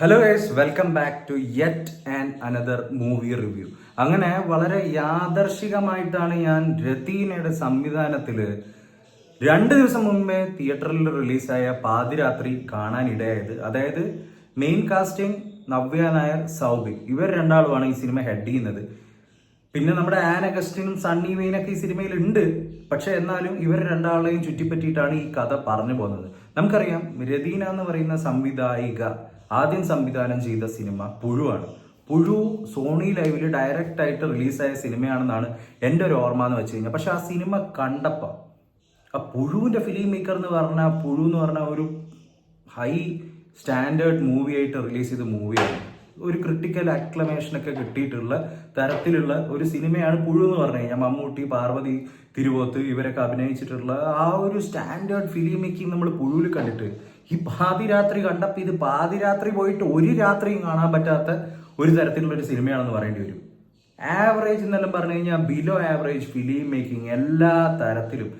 Hello guys welcome back to yet and another movie review അങ്ങനെ വളരെ യാദർശികമായിട്ടാണ് ഞാൻ രതീനയുടെ സംവിധാനത്തിൽ രണ്ട് ദിവസം മുമ്പേ തിയേറ്ററിൽ റിലീസായ പാതിരാത്രി കാണാനിടയായത്. അതായത് മെയിൻ കാസ്റ്റിംഗ് നവ്യ നായർ സൗബിൻ. ഇവർ രണ്ടാളുമാണ് ഈ സിനിമ ഹെഡ് ചെയ്യുന്നത്. പിന്നെ നമ്മുടെ ആൻ അഗസ്റ്റിനും സണ്ണി വെയിനൊക്കെ ഈ സിനിമയിൽ ഉണ്ട് പക്ഷെ എന്നാലും ഇവർ രണ്ടാളെയും ചുറ്റിപ്പറ്റിയിട്ടാണ് ഈ കഥ പറഞ്ഞു പോകുന്നത്. നമുക്കറിയാം രതീന എന്ന് പറയുന്ന സംവിധായിക ആദ്യം സംവിധാനം ചെയ്ത സിനിമ പുഴുവാണ്. പുഴു സോണി ലൈവിൽ ഡയറക്റ്റ് ആയിട്ട് റിലീസായ സിനിമയാണെന്നാണ് എന്റെ ഒരു ഓർമ്മ എന്ന് വെച്ച് കഴിഞ്ഞാൽ. പക്ഷെ ആ സിനിമ കണ്ടപ്പോൾ ആ പുഴുവിന്റെ ഫിലിം മേക്കർ എന്ന് പറഞ്ഞാൽ പുഴു എന്ന് പറഞ്ഞാൽ ഒരു ഹൈ സ്റ്റാൻഡേർഡ് മൂവി ആയിട്ട് റിലീസ് ചെയ്ത മൂവിയാണ് ഒരു ക്രിട്ടിക്കൽ അക്ലമേഷൻ ഒക്കെ കിട്ടിയിട്ടുള്ള തരത്തിലുള്ള ഒരു സിനിമയാണ് പുഴു എന്ന് പറഞ്ഞു കഴിഞ്ഞാൽ മമ്മൂട്ടി പാർവതി തിരുവോത്ത് ഇവരൊക്കെ അഭിനയിച്ചിട്ടുള്ള ആ ഒരു സ്റ്റാൻഡേർഡ് ഫിലിം മേക്കിംഗ് നമ്മൾ പുഴുവിൽ കണ്ടിട്ട് ഈ പാതിരാത്രി കണ്ടപ്പോൾ ഇത് പാതിരാത്രി പോയിട്ട് ഒരു രാത്രിയും കാണാൻ പറ്റാത്ത ഒരു തരത്തിലുള്ള ഒരു സിനിമയാണെന്ന് പറയേണ്ടി വരും. ആവറേജ് എന്നെല്ലാം പറഞ്ഞു കഴിഞ്ഞാൽ ബിലോ ആവറേജ് ഫിലിം മേക്കിംഗ് എല്ലാ തരത്തിലും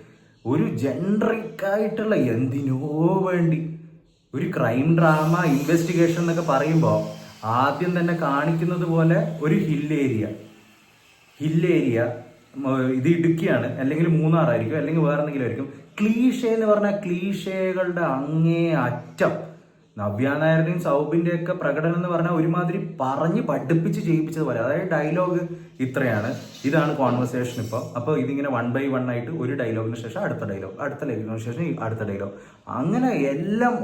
ഒരു ജനറിക്കായിട്ടുള്ള എന്തിനോ വേണ്ടി. ഒരു ക്രൈം ഡ്രാമ ഇൻവെസ്റ്റിഗേഷൻ എന്നൊക്കെ പറയുമ്പോൾ ആദ്യം തന്നെ കാണിക്കുന്നത് പോലെ ഒരു ഹിൽ ഏരിയ ഹിൽ ഏരിയ ഇത് ഇടുക്കിയാണ്. അല്ലെങ്കിൽ മൂന്നാറായിരിക്കും അല്ലെങ്കിൽ വേറെ എന്തെങ്കിലും ആയിരിക്കും. ക്ലീഷേ എന്ന് പറഞ്ഞാൽ ക്ലീഷേകളുടെ അങ്ങേ അറ്റം. നവ്യാനായരുടെയും നായരുടെയും സൗബിന്റെ ഒക്കെ പ്രകടനം എന്ന് പറഞ്ഞാൽ ഒരുമാതിരി പറഞ്ഞ് പഠിപ്പിച്ച് ചെയ്യിപ്പിച്ചത് പോലെ. അതായത് ഡയലോഗ് ഇത്രയാണ്. ഇതാണ് കോൺവെർസേഷൻ ഇപ്പോൾ അപ്പോൾ ഇതിങ്ങനെ വൺ ബൈ വൺ ആയിട്ട് ഒരു ഡയലോഗിന് ശേഷം അടുത്ത ഡയലോഗ് അടുത്ത ഡയലോഗിന് ശേഷം അടുത്ത ഡയലോഗ് അങ്ങനെ എല്ലാം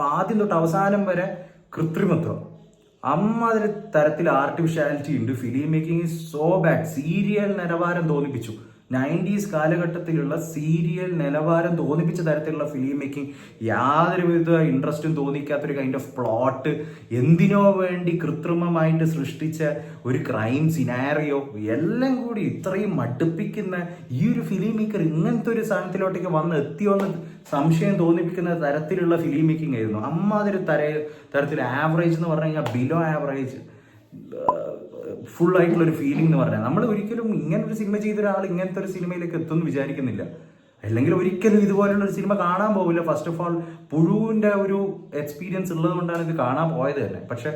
ആദ്യം തൊട്ട് അവസാനം വരെ കൃത്രിമത്വം. അമ്മാതിരി തരത്തിൽ ആർട്ടിഫിഷ്യാലിറ്റി ഉണ്ട്. Film making so bad serial നിലവാരം തോന്നിപ്പിച്ചു. നയന്റീസ് കാലഘട്ടത്തിലുള്ള സീരിയൽ നിലവാരം തോന്നിപ്പിച്ച തരത്തിലുള്ള ഫിലിം മേക്കിംഗ് യാതൊരു വിധ ഇൻട്രസ്റ്റും തോന്നിക്കാത്തൊരു കൈൻഡ് ഓഫ് പ്ലോട്ട് എന്തിനോ വേണ്ടി കൃത്രിമമായിട്ട് സൃഷ്ടിച്ച ഒരു ക്രൈം സിനാരിയോ എല്ലാം കൂടി ഇത്രയും മടുപ്പിക്കുന്ന ഈ ഒരു ഫിലിം മേക്കർ ഇങ്ങനത്തെ ഒരു സാധനത്തിലോട്ടേക്ക് വന്ന് എത്തിയോന്ന് സംശയം തോന്നിപ്പിക്കുന്ന തരത്തിലുള്ള ഫിലിം മേക്കിംഗ് ആയിരുന്നു. അമ്മാതിരി തര തരത്തിൽ ആവറേജ് എന്ന് പറഞ്ഞു കഴിഞ്ഞാൽ ബിലോ ആവറേജ് ഫുൾ ആയിട്ടുള്ള ഒരു ഫീലിംഗ് എന്ന് പറഞ്ഞാൽ നമ്മൾ ഒരിക്കലും ഇങ്ങനെ ഒരു സിനിമ ചെയ്ത ഒരാൾ ഇങ്ങനത്തെ ഒരു സിനിമയിലേക്ക് എത്തുമെന്ന് വിചാരിക്കുന്നില്ല അല്ലെങ്കിൽ ഒരിക്കലും ഇതുപോലുള്ള ഒരു സിനിമ കാണാൻ പോകില്ല ഫസ്റ്റ് ഓഫ് ഓൾ പുഴുവിന്റെ ഒരു എക്സ്പീരിയൻസ് ഉള്ളത് കൊണ്ടാണ് ഇത് കാണാൻ പോയത് തന്നെ പക്ഷെ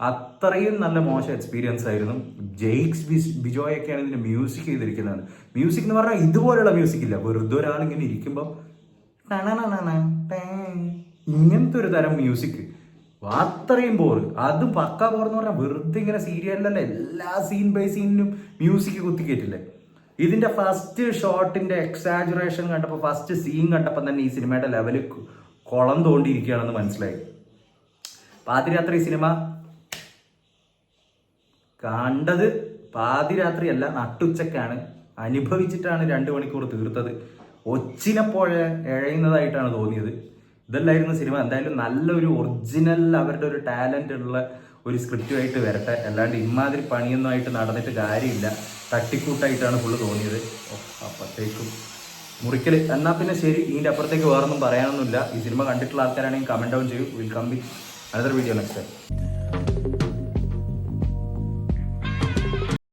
അത്രയും നല്ല മോശം എക്സ്പീരിയൻസ് ആയിരുന്നു ജെയ്ക്സ് ബിജോയൊക്കെയാണ് ഇതിന്റെ മ്യൂസിക് ചെയ്തിരിക്കുന്നത് മ്യൂസിക് എന്ന് പറഞ്ഞാൽ ഇതുപോലെയുള്ള മ്യൂസിക് ഇല്ല വെറുതെ ഒരാൾ ഇങ്ങനെ ഇരിക്കുമ്പോൾ. ഇങ്ങനത്തെ ഒരു തരം മ്യൂസിക് അത്രയും ബോർ അതും പക്ക ബോർ എന്ന് പറഞ്ഞാൽ വെറുതെ ഇങ്ങനെ സീരിയലിലല്ല എല്ലാ സീൻ ബൈ സീനിനും മ്യൂസിക് കുത്തിക്കേറ്റില്ലേ ഇതിന്റെ ഫസ്റ്റ് ഷോട്ടിന്റെ എക്സാജുറേഷൻ കണ്ടപ്പോൾ ഫസ്റ്റ് സീൻ കണ്ടപ്പോൾ തന്നെ ഈ സിനിമയുടെ ലെവൽ കുളം തോണ്ടിയിരിക്കുകയാണെന്ന് മനസ്സിലായി. പാതിരാത്രി സിനിമ കണ്ടത് പാതിരാത്രിയല്ല നട്ടുച്ചക്കാണ്. അനുഭവിച്ചിട്ടാണ് രണ്ട് മണിക്കൂർ തീർത്തത്. ഒച്ചിനെപ്പോലെ ഇഴയുന്നതായിട്ടാണ് തോന്നിയത്. ഇതല്ലായിരുന്നു സിനിമ. എന്തായാലും നല്ലൊരു ഒറിജിനൽ അവരുടെ ഒരു ടാലന്റ് ഉള്ള ഒരു സ്ക്രിപ്റ്റുമായിട്ട് വരട്ടെ. അല്ലാണ്ട് ഇമാതിരി പണിയൊന്നും ആയിട്ട് നടന്നിട്ട് കാര്യമില്ല. തട്ടിക്കൂട്ടായിട്ടാണ് ഫുള്ള് തോന്നിയത്. ഓ, അപ്പത്തേക്കും മുറിക്കൽ എന്നാൽ പിന്നെ ശരി ഇതിന്റെ അപ്പുറത്തേക്ക് വേറൊന്നും പറയാനൊന്നുമില്ല. ഈ സിനിമ കണ്ടിട്ടുള്ള ആൾക്കാരാണെങ്കിൽ കമന്റ് ഡൗൺ ചെയ്യും. Will come be another video next